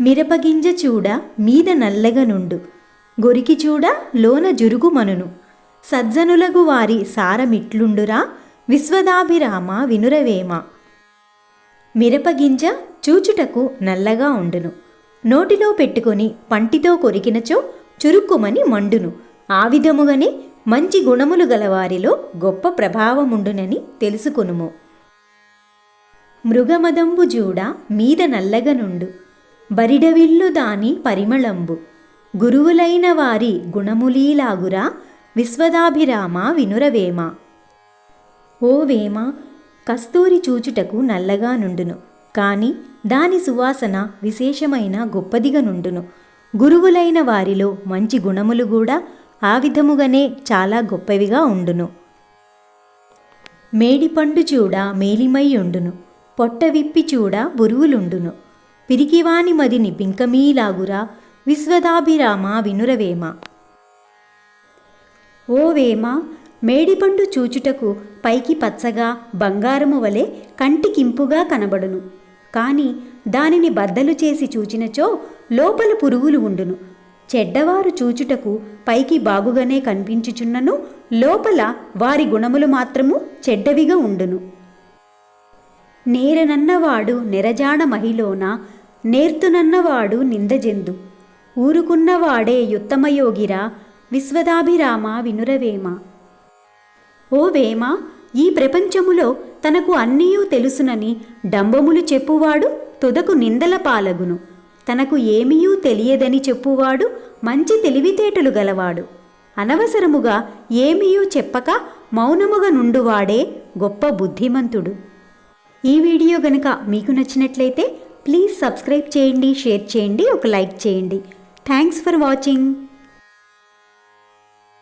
మిరపగింజ చూడ మీద నల్లగనుండు గొరికి చూడ లోన జురుగుమనును. సజ్జనులగు వారి సారమిట్లుండురా విశ్వదాభిరామ వినురవేమ. మిరపగింజ చూచుటకు నల్లగా ఉండును. నోటిలో పెట్టుకొని పంటితో కొరికినచో చురుక్కుమని మండును. ఆ విధముగానే మంచి గుణములు గలవారిలో గొప్ప ప్రభావముండునని తెలుసుకొనుము. మృగమదంబు జూడ మీద నల్లగనుండు. బరిడవిల్లు దాని పరిమళంబు. గురువులైన వారి గుణములీలాగురా విశ్వదాభిరామ వినురవేమ. ఓ వేమ కస్తూరి చూచుటకు నల్లగా నుండును. కాని దాని సువాసన విశేషమైన గొప్పదిగా నుండును. గురువులైన వారిలో మంచి గుణములు కూడా ఆ విధముగానే చాలా గొప్పవిగా ఉండును. మేడిపండు చూడ మేలిమై ఉండును. పొట్ట విప్పి చూడ బురువులుండును. పిరికివాని మదిని పింకమీలాగురా విశ్వదాభిరామ వినురవేమ. ఓ వేమ మేడిపండు చూచుటకు పైకి పచ్చగా బంగారము వలె కంటికింపుగా కనబడును. కాని దానిని బద్దలు చేసి చూచినచో లోపల పురుగులు ఉండును. చెడ్డవారు చూచుటకు పైకి బాగుగానే కనిపించుచున్నను లోపల వారి గుణములు మాత్రము చెడ్డవిగా ఉండును. నేరనన్నవాడు నెరజాడ మహిలోన నేర్తునన్నవాడు నిందజెందు. ఊరుకున్నవాడే యుత్తమయోగిరా విశ్వదాభిరామ వినురవేమ. ఓ వేమ ఈ ప్రపంచములో తనకు అన్నీయూ తెలుసునని డంబములు చెప్పువాడు తుదకు నిందల పాలగును. తనకు ఏమీయూ తెలియదని చెప్పువాడు మంచి తెలివితేటలు గలవాడు. అనవసరముగా ఏమీయూ చెప్పక మౌనముగా నుండువాడే గొప్ప బుద్ధిమంతుడు. ఈ వీడియో గనుక మీకు నచ్చినట్లయితే ప్లీజ్ సబ్స్క్రైబ్ చేయండి షేర్ చేయండి ఒక లైక్ చేయండి. Thanks for watching